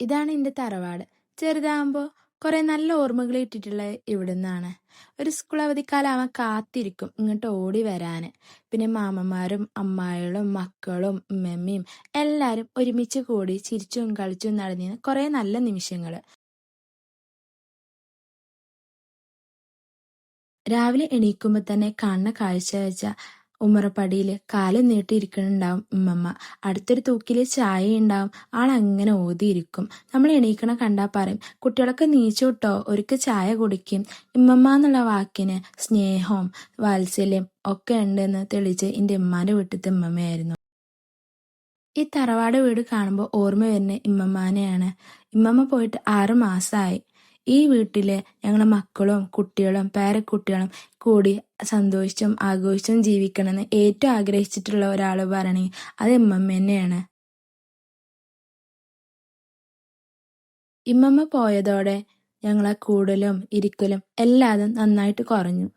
ഇതാണ് എന്റെ തറവാട്. ചെറുതാകുമ്പോൾ കുറേ നല്ല ഓർമ്മകൾ ഇട്ടിട്ടുള്ളത് ഇവിടുന്നാണ്. ഒരു സ്കൂൾ അവധിക്കാലാവാൻ കാത്തിരിക്കും ഇങ്ങോട്ട് ഓടി വരാൻ പിന്നെ മാമന്മാരും അമ്മായികളും മക്കളും ഉമ്മമ്മയും എല്ലാവരും ഒരുമിച്ച് കൂടി ചിരിച്ചും കളിച്ചും നടന്നിരുന്ന കുറേ നല്ല നിമിഷങ്ങൾ രാവിലെ എണീക്കുമ്പോൾ തന്നെ കാണുന്ന കാഴ്ച വെച്ചാൽ ഉമ്മറപ്പടിയിൽ കാലം നീട്ടിയിരിക്കണുണ്ടാവും ഉമ്മമ്മ. അടുത്തൊരു തൂക്കിൽ ചായ ഉണ്ടാവും ആൾ അങ്ങനെ ഓതിയിരിക്കും നമ്മൾ എണീക്കണ കണ്ടാൽ പറയും കുട്ടികളൊക്കെ നീച്ചു കിട്ടോ ഒരുക്ക് ചായ കുടിക്കും. ഉമ്മമ്മ എന്നുള്ള വാക്കിന് സ്നേഹവും വാത്സല്യം ഒക്കെ ഉണ്ടെന്ന് തെളിച്ച് എന്റെ ഉമ്മാന്റെ വീട്ടിലത്തെ ഉമ്മമ്മയായിരുന്നു. ഈ തറവാട് വീട് കാണുമ്പോൾ ഓർമ്മ വരുന്ന ഇമ്മമ്മാനെയാണ് ഇമ്മമ്മ പോയിട്ട് ആറ് മാസമായി ഈ വീട്ടിലെ ഞങ്ങളുടെ മക്കളും കുട്ടികളും പേരക്കുട്ടികളും കൂടി സന്തോഷിച്ചും ആഘോഷിച്ചും ജീവിക്കണമെന്ന് ഏറ്റവും ആഗ്രഹിച്ചിട്ടുള്ള ഒരാൾ പറയണെങ്കിൽ അത് എമ്മമ്മ തന്നെയാണ്. ഇമ്മമ്മ പോയതോടെ ഞങ്ങളെ കൂടലും ഇരിക്കലും എല്ലാതും നന്നായിട്ട് കുറഞ്ഞു.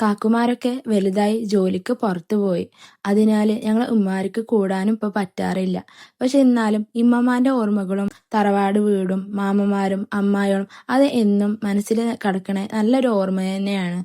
കാക്കുമാരൊക്കെ വലുതായി ജോലിക്ക് പുറത്തു പോയി. അതിനാൽ ഞങ്ങൾ ഉമ്മാർക്ക് കൂടാനും ഇപ്പോൾ പറ്റാറില്ല. പക്ഷെ എന്നാലും ഇമ്മമാന്റെ ഓർമ്മകളും തറവാട് വീടും മാമമാരും അമ്മായികളും അത് എന്നും മനസ്സിൽ കിടക്കണ നല്ലൊരു ഓർമ്മ തന്നെയാണ്.